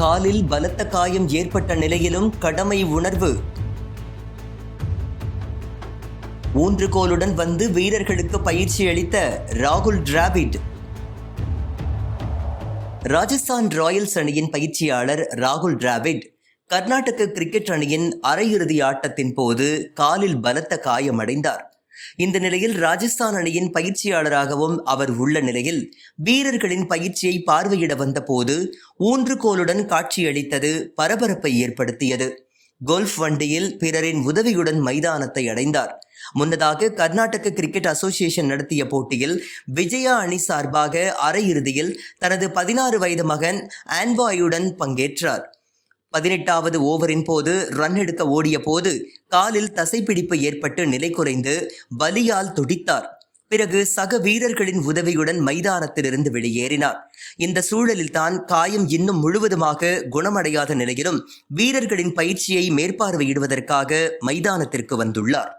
காலில் பலத்த காயம் ஏற்பட்ட நிலையிலும் கடமை உணர்வு. ஊன்றுகோலுடன் வந்து வீரர்களுக்கு பயிற்சி அளித்த ராகுல் டிராவிட். ராஜஸ்தான் ராயல்ஸ் அணியின் பயிற்சியாளர் ராகுல் டிராவிட் கர்நாடக கிரிக்கெட் அணியின் அரையிறுதி ஆட்டத்தின் போது காலில் பலத்த காயமடைந்தார். இந்த நிலையில் ராஜஸ்தான் அணியின் பயிற்சியாளராகவும் அவர் உள்ள நிலையில் வீரர்களின் பயிற்சியை பார்வையிட வந்தபோது ஊன்றுகோலுடன் காட்சியளித்தது பரபரப்பை ஏற்படுத்தியது. கோல்ஃப் வண்டியில் பிறரின் உதவியுடன் மைதானத்தை அடைந்தார். முன்னதாக கர்நாடக கிரிக்கெட் அசோசியேஷன் நடத்திய போட்டியில் விஜயா அணி சார்பாக அரையிறுதியில் தனது பதினாறு வயது மகன் ஆன்பாயுடன் பங்கேற்றார். பதினெட்டாவது ஓவரின் போது ரன் எடுக்க ஓடிய போது காலில் தசைப்பிடிப்பு ஏற்பட்டு நிலை குறைந்து வலியால் துடித்தார். பிறகு சக வீரர்களின் உதவியுடன் மைதானத்திலிருந்து வெளியேறினார். இந்த சூழலில் தான் காயம் இன்னும் முழுவதுமாக குணமடையாத நிலையிலும் வீரர்களின் பயிற்சியை மேற்பார்வையிடுவதற்காக மைதானத்திற்கு வந்துள்ளார்.